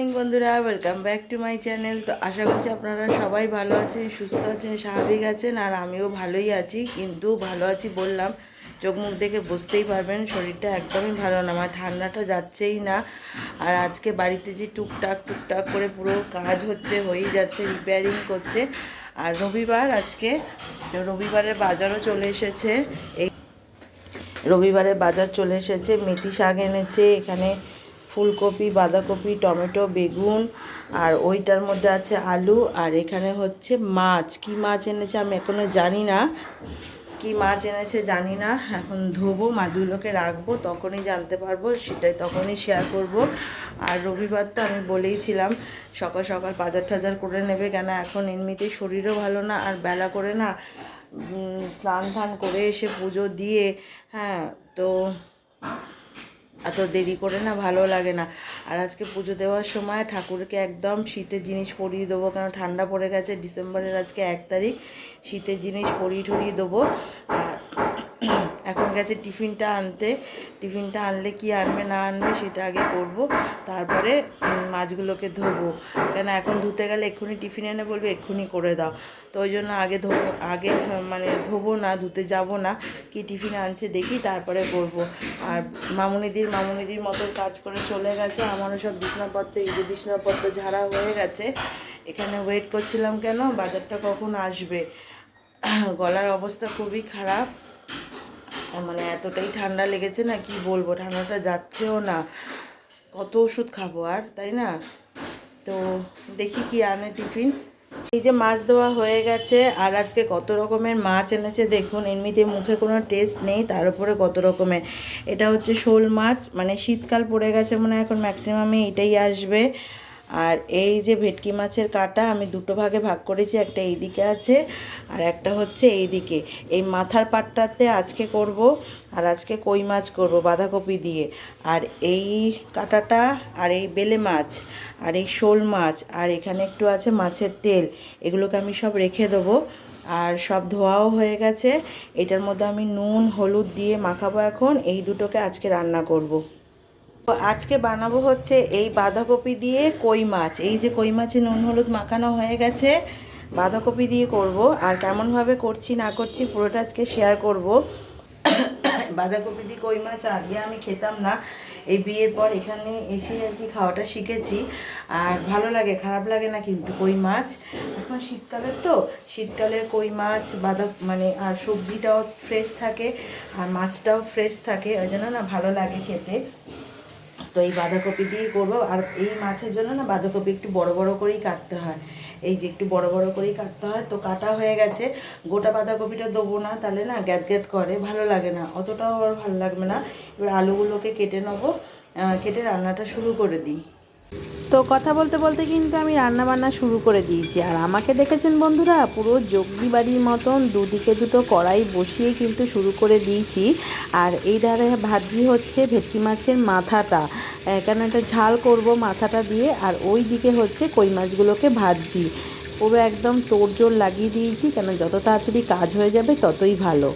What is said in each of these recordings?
Morning বন্ধুরা। Welcome back to my channel তো আশা করছি আপনারা সবাই ভালো আছেন, সুস্থ আছেন, স্বাভাবিক আছেন, আর আমিও ভালোই আছি, কিন্তু ভালো আছি বললাম, চোখ মুখ দেখে বুঝতেই পারবেন, শরীরটা একদমই ভালো না আমার ঠান্ডাটা যাচ্ছেই না। আর আজকে বাড়িতে যে টুকটাক টুকটাক করে পুরো কাজ হচ্ছে, হয়েই যাচ্ছে রিপেয়ারিং করছে। আর রবিবার আজকে, রবিবারের বাজারও চলে এসেছে। এই রবিবারে বাজার চলে এসেছে, মেথি শাক এনেছে, এখানে ফুলকপি, বাঁধাকপি, টমেটো, বেগুন, আর ওইটার মধ্যে আছে আলু, আর এখানে হচ্ছে মাছ। কি মাছ এনেছে আমি এখনও জানি না। কি মাছ এনেছে জানি না। এখন ধোবো, মাছগুলোকে রাখব, তখনই জানতে পারব, সেটাই তখনই শেয়ার করব। আর রবিবার তো আমি বলেইছিলাম সকাল সকাল বাজার টাজার করে নেবে কেন? এখন এমনিতেই শরীরও ভালো না, আর বেলা করে না স্নান টান করে এসে পুজো দিয়ে হ্যাঁ তো এত দেরি করে না, ভালো লাগে না। আর আজকে পুজো দেওয়ার সময় ঠাকুরকে একদম শীতের জিনিস পরিয়ে দেবো কেন ঠান্ডা পড়ে গেছে, ডিসেম্বরের আজকে এক তারিখ, শীতের জিনিস পরিয়ে ঠরিয়ে দেবো। আর এখন গেছে টিফিনটা আনতে। টিফিনটা আনলে কি আনবে, না আনবে সেটা আগে করব। তারপরে মাছগুলোকে ধোবো। কেন এখন ধুতে গেলে এক্ষুনি টিফিন এনে বলবে, এক্ষুনি করে দাও। তো ওই জন্য আগে ধোবো, আগে মানে ধোবো না, ধুতে যাব না। কি টিফিন আনছে দেখি, তারপরে করব। আর মামুনিদির মামুনিদির মতো কাজ করে চলে গেছে। আমারও সব বিছনাপত্র, এই যে বিছনাপত্র ঝাড়া হয়ে গেছে। এখানে ওয়েট করছিলাম কেন? বাজারটা কখন আসবে? গলার অবস্থা খুবই খারাপ। মানে এতটাই ঠান্ডা লেগেছে না, কি বলব? ঠান্ডাটা যাচ্ছেও না। কত ওষুধ খাব আর, তাই না? তো দেখি কি আনে টিফিন। এই যে মাছ দেওয়া হয়ে গেছে, আর আজকে কত রকমের মাছ এনেছে দেখুন। এমনিতে মুখে কোনো টেস্ট নেই, তার উপরে কত রকমের। এটা হচ্ছে শোল মাছ মানে শীতকাল পড়ে গেছে মানে এখন ম্যাক্সিমামে এটাই আসবে। আর এই যে ভেটকি মাছের কাটা আমি দুটো ভাগে ভাগ করেছি, একটা এই দিকে আছে আর একটা হচ্ছে এই দিকে এই মাথার পাটটাতে আজকে করব আর আজকে কই মাছ করব বাঁধাকপি দিয়ে। আর এই কাটাটা আর এই বেলে মাছ আর এই শোল মাছ আর এখানে একটু আছে মাছের তেল, এগুলোকে আমি সব রেখে দেবো। আর সব ধোয়াও হয়ে গেছে, এটার মধ্যে আমি নুন, হলুদ দিয়ে মাখাবো এখন, এই দুটোকে আজকে রান্না করব। আজকে বানাবো হচ্ছে এই বাঁধাকপি দিয়ে কই মাছ। এই যে কই মাছে নুন, হলুদ মাখানো হয়ে গেছে, বাঁধাকপি দিয়ে করব। আর কেমনভাবে করছি, না করছি, পুরোটা আজকে শেয়ার করব। বাঁধাকপি দিয়ে কই মাছ আগে আমি খেতাম না। এই বিয়ের পর এখানে এসে আর কি খাওয়াটা শিখেছি। আর ভালো লাগে, খারাপ লাগে না কিন্তু কই মাছ। এখন শীতকালের তো, শীতকালের কই মাছ, বাঁধা মানে আর সবজিটাও ফ্রেশ থাকে, আর মাছটাও ফ্রেশ থাকে, ওই জন্য না ভালো লাগে খেতে। তো এই বাঁধাকপি দিয়ে করব। আর এই মাছের জন্য না বাঁধাকপি একটু বড় বড় করেই কাটতে হয়। এই যে একটু বড় বড় করেই কাটতে হয়। তো কাটা হয়ে গেছে। গোটা বাঁধাকপিটা দেবো না, তাহলে না গ্যাদ গ্যাদ করে, ভালো লাগে না। অতটাও আর ভালো লাগবে না। এবার আলুগুলোকে কেটে নেব। কেটে রান্নাটা শুরু করে দিই। তো কথা বলতে বলতে কিন্তু আমি রান্না বান্না শুরু করে দিয়েছি। আর আমাকে দেখেছেন বন্ধুরা, পুরো যোগী বাড়ির মতন দুদিকে দুটো কড়াই বসিয়ে কিন্তু শুরু করে দিয়েছি। আর এই ধারে ভাজি হচ্ছে ভেটকি মাছের মাথাটা। এখানে একটা ঝাল করব মাথাটা দিয়ে। আর ওই দিকে হচ্ছে কই মাছগুলোকে ভাজছি। পুরো একদম তোড়জোড় লাগিয়ে দিয়েছি, কেন যত তাড়াতাড়ি কাজ হয়ে যাবে ততই ভালো।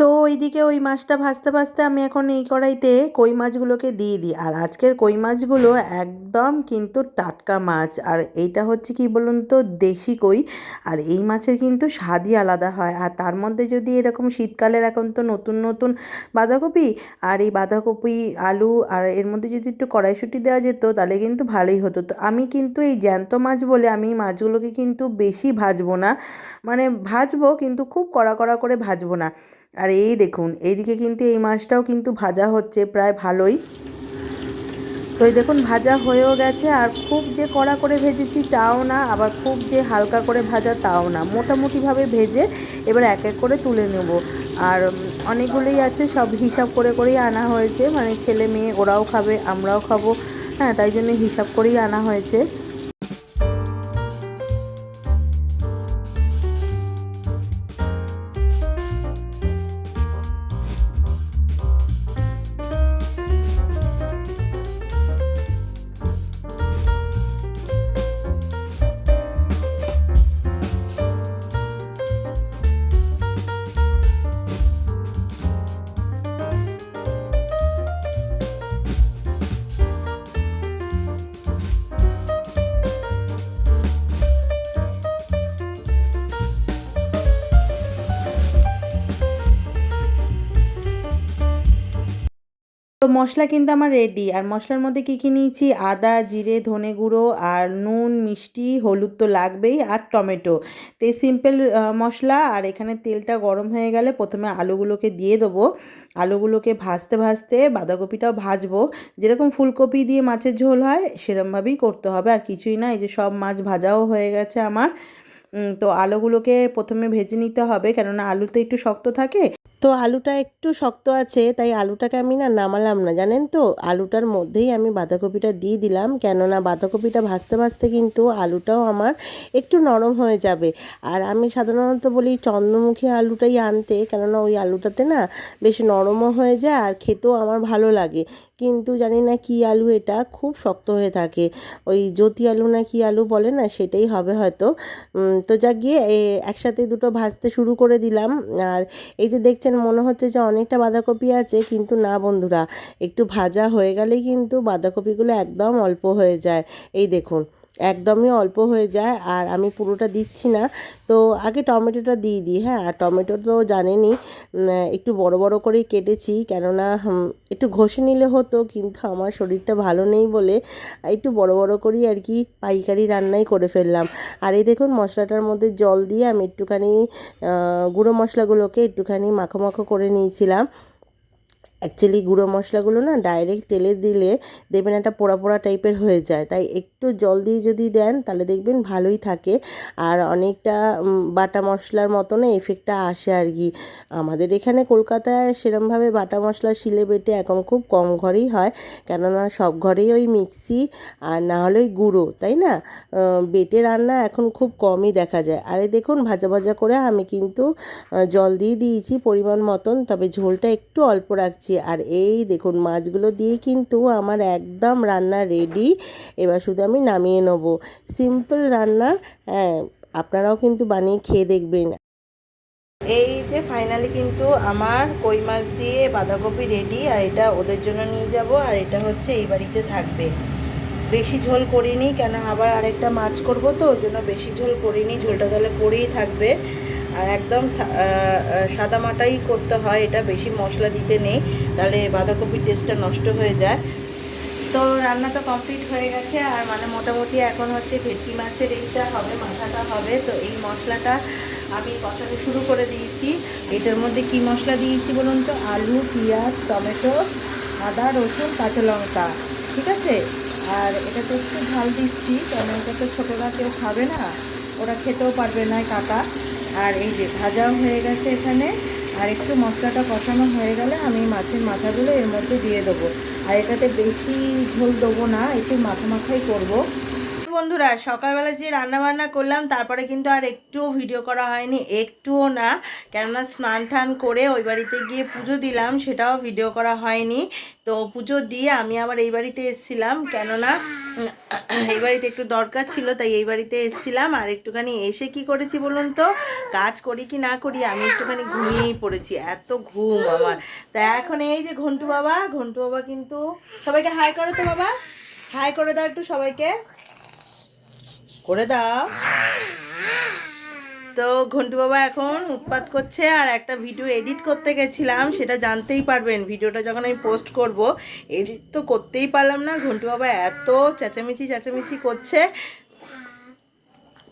তো ওইদিকে ওই মাছটা ভাজতে ভাজতে আমি এখন এই কড়াইতে কই মাছগুলোকে দিয়ে দিই। আর আজকের কই মাছগুলো একদম কিন্তু টাটকা মাছ। আর এইটা হচ্ছে কি বলুন তো, দেশি কই। আর এই মাছের কিন্তু স্বাদই আলাদা হয়। আর তার মধ্যে যদি এরকম শীতকালের এখন তো নতুন নতুন বাঁধাকপি আর এই বাঁধাকপি, আলু আর এর মধ্যে যদি একটু কড়াইশুঁটি দেওয়া যেত, তাহলে কিন্তু ভালোই হতো। তো আমি কিন্তু এই জ্যান্ত মাছ বলে আমি মাছগুলোকে কিন্তু বেশি ভাজবো না। মানে ভাজবো কিন্তু খুব কড়া কড়া করে ভাজবো না। আর এই দেখুন, এইদিকে কিন্তু এই মাছটাও কিন্তু ভাজা হচ্ছে, প্রায় ভালোই। তো এই দেখুন, ভাজা হয়েও গেছে, আর খুব যে কড়া করে ভেজেছি তাও না, আবার খুব যে হালকা করে ভাজা তাও না। মোটামুটিভাবে ভেজে এবার এক এক করে তুলে নেব। আর অনেকগুলোই আছে, সব হিসাব করে করেই আনা হয়েছে। মানে ছেলে মেয়ে, ওরাও খাবে, আমরাও খাব। হ্যাঁ তাই জন্য হিসাব করেই আনা হয়েছে। মশলা কিন্তু আমার রেডি আর মশলার মধ্যে কী কী নিয়েছি? আদা, জিরে, ধনে গুঁড়ো আর নুন, মিষ্টি, হলুদ তো লাগবেই আর টমেটো। তো এই সিম্পল মশলা আর এখানে তেলটা গরম হয়ে গেলে প্রথমে আলুগুলোকে দিয়ে দেবো। আলুগুলোকে ভাজতে ভাজতে বাঁধাকপিটাও ভাজবো। যেরকম ফুলকপি দিয়ে মাছের ঝোল হয়, সেরমভাবেই করতে হবে। আর কিছুই না, এই যে সব মাছ ভাজাও হয়ে গেছে আমার। তো আলুগুলোকে প্রথমে ভেজে নিতে হবে, কেননা আলু তো একটু শক্ত থাকে। তো আলুটা একটু শক্ত আছে, তাই আলুটাকে আমি না নামালাম না, জানেন তো? আলুটার মধ্যেই আমি বাঁধাকপিটা দিয়ে দিলাম, কেননা বাঁধাকপিটা ভাজতে ভাজতে কিন্তু আলুটাও আমার একটু নরম হয়ে যাবে। আর আমি সাধারণত বলি চন্দ্রমুখী আলুটাই আনতে, কেননা ওই আলুটাতে না বেশ নরমও হয়ে যায় আর খেতেও আমার ভালো লাগে। কিন্তু জানি না কি আলু এটা, খুব শক্ত হয়ে থাকে। ওই জ্যোতি আলু না কি আলু বলে না, সেটাই হবে হয়তো। তো যা গিয়ে একসাথে দুটো ভাজতে শুরু করে দিলাম। আর এই যে দেখছেন মনে হচ্ছে যে অনেকটা বাঁধাকপি আছে, কিন্তু না বন্ধুরা, একটু ভাজা হয়ে গেলেই কিন্তু বাঁধাকপিগুলো একদম অল্প হয়ে যায়। এই দেখুন একদমই অল্প হয়ে যায় আর আমি পুরোটা দিচ্ছি না। তো আগে টমেটোটা দিয়ে দিই হ্যাঁ? আর টমেটো তো জানেনই একটু বড় বড় করেই কেটেছি, কেননা একটু ঘষে নিলে হতো, কিন্তু আমার শরীরটা ভালো নেই বলে একটু বড় বড় করেই আর কি পাইকারি রান্নাই করে ফেললাম। আর এই দেখুন, মশলাটার মধ্যে জল দিয়ে আমি একটুখানি গুঁড়ো মশলাগুলোকে একটুখানি মাখো মাখো করে নিয়েছিলাম। অ্যাকচুয়ালি গুঁড়ো মশলাগুলো না ডাইরেক্ট তেলে দিলে দেখবেন একটা পোড়া পোড়া টাইপের হয়ে যায়। তাই একটু জল দিয়ে যদি দেন, তাহলে দেখবেন ভালোই থাকে। আর অনেকটা বাটা মশলার মতো না এফেক্টটা আসে আর কি। আমাদের এখানে কলকাতায় সেরমভাবে বাটা মশলা শিলে বেটে এখন খুব কম ঘরেই হয়। কেননা সব ঘরেই ওই মিক্সি আর না হলে ওই গুঁড়ো, তাই না? বেটে রান্না এখন খুব কমই দেখা যায়। আরে দেখুন, ভাজা ভাজা করে আমি কিন্তু জল দিয়ে দিয়েছি পরিমাণ মতন। তবে ঝোলটা একটু অল্প রাখছি। আর এই দেখুন মাছগুলো দিয়ে কিন্তু আমার একদম রান্না রেডি এবার শুধু আমি নামিয়ে নেব। সিম্পল রান্না হ্যাঁ আপনারাও কিন্তু বানিয়ে খেয়ে দেখবেন। এই যে ফাইনালি কিন্তু আমার কই মাছ দিয়ে বাঁধাকপি রেডি আর এটা ওদের জন্য নিয়ে যাব। আর এটা হচ্ছে এই বাড়িতে থাকবে। বেশি ঝোল করিনি কেন আবার আরেকটা মাছ করব তো ওই জন্য বেশি ঝোল করিনি ঝোলটা তাহলে পড়েই থাকবে। আর একদম সা- আহ, আহ, সাদা মাটাই করতে হয় এটা বেশি মশলা দিতে নেই। তাহলে বাঁধাকপির টেস্টটা নষ্ট হয়ে যায়। তো রান্না তো কমপ্লিট হয়ে গেছে, আর মানে মোটামুটি এখন হচ্ছে ভেটকি মাছের এইটা হবে, মাথাটা হবে। তো এই মশলাটা আমি কষাতে শুরু করে দিয়েছি। এটার মধ্যে কি মশলা দিয়েছি বলুন তো? আলু, পেঁয়াজ, টমেটো, আদা, রসুন, কাঁচা লঙ্কা, ঠিক আছে? আর এটা তো একটু ঝাল দিচ্ছি কারণ এটা তো ছোটোরা কেউ খাবে না, ওরা খেতেও পারবে না কাটা। আর এই যে ভাজাও হয়ে গেছে এখানে। আর একটু মশলাটা কষানো হয়ে গেলে আমি মাছের মাথাগুলো এর মধ্যে দিয়ে দেবো। আর এটাতে বেশি ঝোল দেবো না, একটু মাথা মাখাই করব। বন্ধুরা, সকালবেলা যে রান্না বান্না করলাম, তারপরে কিন্তু আর একটুও ভিডিও করা হয়নি, একটুও না। কেননা স্নান টান করে ওই বাড়িতে গিয়ে পুজো দিলাম, সেটাও ভিডিও করা হয়নি। তো পুজো দিয়ে আমি আবার এই বাড়িতে এসেছিলাম, কেননা এই বাড়িতে একটু দরকার ছিল, তাই এই বাড়িতে এসেছিলাম। আর একটুখানি এসে কি করেছি বলুন তো? কাজ করি কি না করি, আমি একটুখানি ঘুমিয়েই পড়েছি, এত ঘুম আমার। তা এখন এই যে ঘন্টু বাবা ঘন্টু বাবা কিন্তু, সবাইকে হাই করো তো বাবা। হাই করে দাও একটু সবাইকে। করে দাও। তো ঘন্টু বাবা এখন উৎপাত করছে আর একটা ভিডিও এডিট করতে গেছিলাম, সেটা জানতেই পারবেন। ভিডিওটা যখন আমি পোস্ট করব এডিট তো করতেই পারলাম না। ঘন্টু বাবা এত চেঁচামেচি চেঁচামেচি করছে।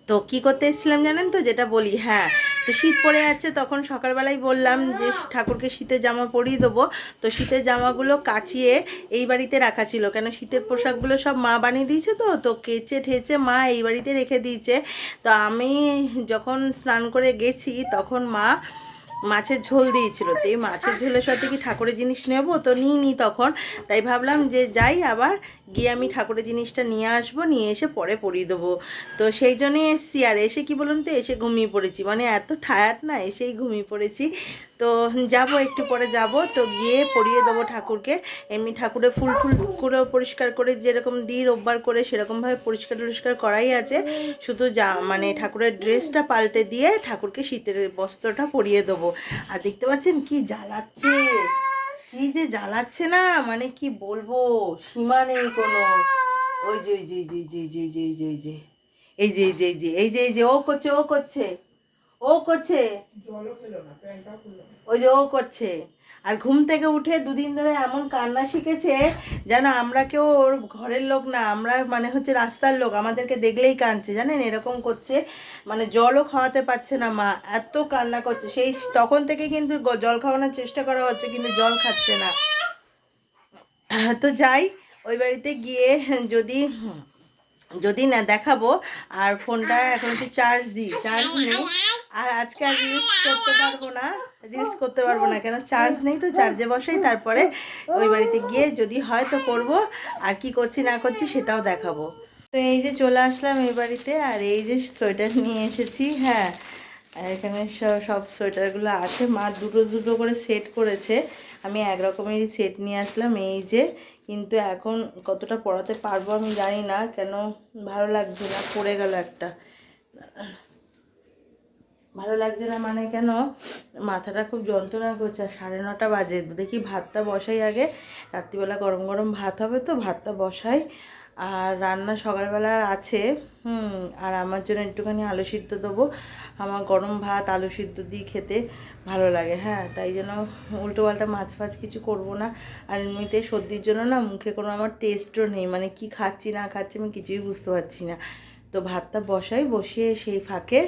তো কি করতে এসেছিলাম জানেন তো? যেটা বলি হ্যাঁ। তো শীত পড়ে যাচ্ছে তখন সকালবেলায় বললাম যে ঠাকুরকে শীতের জামা পরিয়ে দেবো। তো শীতের জামাগুলো কাচিয়ে এই বাড়িতে রাখা ছিল। কেন শীতের পোশাকগুলো সব মা বানিয়ে দিয়েছে তো? তো কেচে ঠেচে মা এই বাড়িতে রেখে দিয়েছে। তো আমি যখন স্নান করে গেছি, তখন মা মাছের ঝোল দিয়েছিল। তো এই মাছের ঝোলের সাথে কি ঠাকুরের জিনিস নেব? তো নিই নি তখন। তাই ভাবলাম যে যাই, আবার গিয়ে আমি ঠাকুরের জিনিসটা নিয়ে আসব, নিয়ে এসে পরে পরিয়ে দেবো। তো সেই জন্যই এসছি। আর এসে কি বলুন তো, এসে ঘুমিয়ে পড়েছি। মানে এত টায়ার্ড না, এসেই ঘুমিয়ে পড়েছি। তো যাব, একটু পরে যাব। তো গিয়ে পরিয়ে দেবো ঠাকুরকে। এমনি ঠাকুরের ফুল ফুল করে পরিষ্কার করে যেরকম দিই, রোববার করে সেরকমভাবে পরিষ্কার টরিষ্কার করাই আছে। শুধু যা মানে ঠাকুরের ড্রেসটা পাল্টে দিয়ে ঠাকুরকে শীতের বস্ত্রটা পরিয়ে দেবো। আর দেখতে পাচ্ছেন কি জ্বালাচ্ছে? কি যে জ্বালাচ্ছে না? মানে কি বলব? সীমা নেই কোনো। ওই যে জি জি জি জি জি জি জি যে এই যে এই যে এই যে এই যে এই যে এই যে ও করছে ও করছে ও করছে। ওই যে ও করছে। আর ঘুম থেকে উঠে দুদিন ধরে এমন কান্না শিখেছে যেন আমরা কেউ ওর ঘরের লোক না, আমরা মানে হচ্ছে রাস্তার লোক, আমাদেরকে দেখলেই কাঁদছে, জানেন? এরকম করছে। মানে জলও খাওয়াতে পারছে না মা, এত কান্না করছে। সেই তখন থেকে কিন্তু জল খাওয়ানোর চেষ্টা করা হচ্ছে, কিন্তু জল খাচ্ছে না। তো যাই, ওই বাড়িতে গিয়ে যদি যদি না দেখাবো, আর ফোনটা এখন একটু চার্জ দিই চার্জ নেই। আর আজকে আর রিলস করতে পারব না রিলস করতে পারব না, কেন চার্জ নেই তো চার্জে বসেই তারপরে ওই বাড়িতে গিয়ে যদি হয় তো করব, আর কি করছি না করছি সেটাও দেখাবো। তো এই যে চলে আসলাম এই বাড়িতে, আর এই যে সোয়েটার নিয়ে এসেছি হ্যাঁ। এখানে সব সব সোয়েটারগুলো আছে, মা দুটো দুটো করে সেট করেছে। আমি একরকমেরই সেট নিয়ে আসলাম। এই যে, কিন্তু এখন কতটা পড়াতে পারব আমি জানি না, কেন ভালো লাগছে না, পড়ে গেল একটা। ভালো লাগছে না মানে কেন? মাথাটা খুব যন্ত্রণা করছে, আর সাড়ে নটা বাজে। দেখি ভাতটা বসাই আগে। রাত্রিবেলা গরম গরম ভাত হবে তো, ভাতটা বসাই। আর রান্না সকালবেলা আছে, হুম, আর আমার জন্য একটুখানি আলু সিদ্ধ দেবো। আমার গরম ভাত, আলু সিদ্ধ দিয়ে খেতে ভালো লাগে হ্যাঁ তাই জন্য উল্টো পাল্টা মাছ ফাছ কিছু করব না। আর এমনিতে সর্দির জন্য না মুখে কোনো আমার টেস্টও নেই মানে কি খাচ্ছি, না খাচ্ছি আমি কিছুই বুঝতে পারছি না। তো ভাতটা বসাই, বসিয়ে সেই ফাঁকে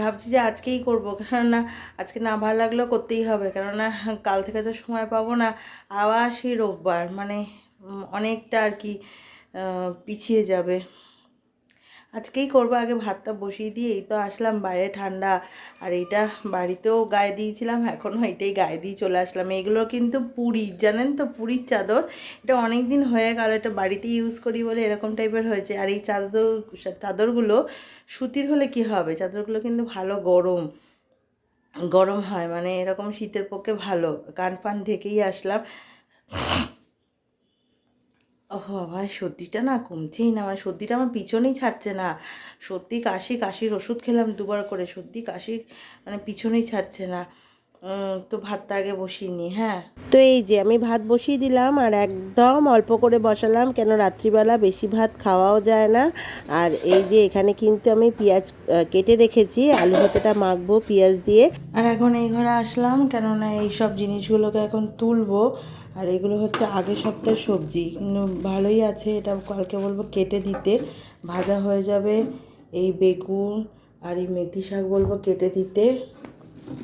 ভাবছি যে আজকেই করব, কেননা আজকে না ভালো লাগলেও করতেই হবে, কেননা কাল থেকে তো সময় পাবো না। আবার সেই রোববার মানে অনেকটা আর কি পিছিয়ে যাবে। আজকেই করব, আগে ভাতটা বসিয়ে দিয়ে, এই তো আসলাম বাইরে ঠান্ডা। আর এইটা বাড়িতেও গায়ে দিয়েছিলাম, এখনও এটাই গায়ে দিয়ে চলে আসলাম। এগুলো কিন্তু পুরীর জানেন তো, পুরীর চাদর। এটা অনেক দিন হয়ে গেল, এটা বাড়িতে ইউজ করি বলে এরকম টাইপের হয়েছে। আর এই চাদর, চাদরগুলো সুতির হলে কি হবে? চাদরগুলো কিন্তু ভালো গরম। গরম হয় মানে এরকম শীতের পক্ষে ভালো। কান ফান ঢেকেই আসলাম। ও বাবা সর্দিটা না কমছেই না আমার সর্দিটা আমার পিছনেই ছাড়ছে না। সর্দি কাশি কাশির ওষুধ খেলাম দুবার করে সর্দি কাশি মানে পিছনেই ছাড়ছে না। তো ভাতটা আগে বসিয়ে নিই হ্যাঁ? তো এই যে আমি ভাত বসিয়ে দিলাম আর একদম অল্প করে বসালাম কেন রাত্রিবেলা বেশি ভাত খাওয়াও যায় না। আর এই যে এখানে কিন্তু আমি পেঁয়াজ কেটে রেখেছি আলু ভাতেটা মাখবো পেঁয়াজ দিয়ে। আর এখন এই ঘরে আসলাম কেননা এই সব জিনিসগুলোকে এখন তুলবো। আর এগুলো হচ্ছে আগের সপ্তাহের সবজি। ভালোই আছে, এটা কালকে বলব কেটে দিতে। ভাজা হয়ে যাবে এই বেগুন আর এই মেথি শাক বলব কেটে দিতে।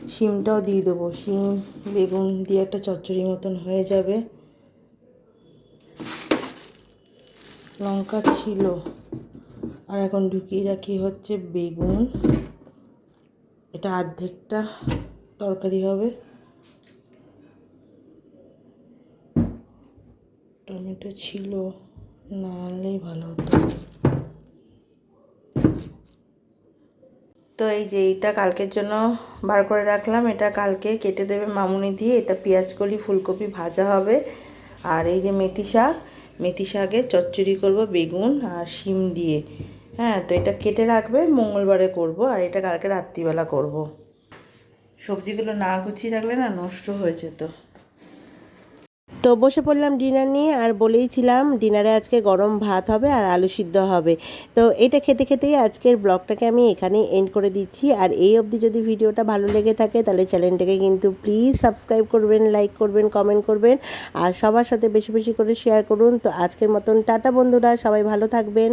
শিমটাও দিয়ে দেবো। শিম, বেগুন দিয়ে একটা চচ্চড়ি মতন হয়ে যাবে। লঙ্কা ছিল। আর এখন ঢুকিয়ে রাখি হচ্ছে বেগুন। এটা অর্ধেকটা তরকারি হবে। টমেটো ছিল, না আনলেই ভালো হতো। তো এই যে এইটা কালকের জন্য বার করে রাখলাম, এটা কালকে কেটে দেবে মামুনি দিয়ে, এটা পেঁয়াজ কলি, ফুলকপি ভাজা হবে। আর এই যে মেথি শাক, মেথি শাকের চচ্চড়ি করব, বেগুন আর শিম দিয়ে। হ্যাঁ তো এটা কেটে রাখবে, মঙ্গলবারে করব, আর এটা কালকে রাত্রিবেলা করব। সবজিগুলো না গুছিয়ে রাখলে না নষ্ট হয়ে যেত। তো বসে পড়লাম ডিনার নিয়ে আর বলেইছিলাম ডিনারে আজকে গরম ভাত হবে আর আলু সিদ্ধ হবে। তো এটা খেতে খেতেই আজকের ব্লগটাকে আমি এখানে এন্ড করে দিচ্ছি। আর এই অবধি যদি ভিডিওটা ভালো লেগে থাকে তাহলে চ্যানেলটাকে কিন্তু প্লিজ সাবস্ক্রাইব করবেন লাইক করবেন কমেন্ট করবেন। আর সবার সাথে বেশি বেশি করে শেয়ার করুন। তো আজকের মতন টাটা বন্ধুরা, সবাই ভালো থাকবেন।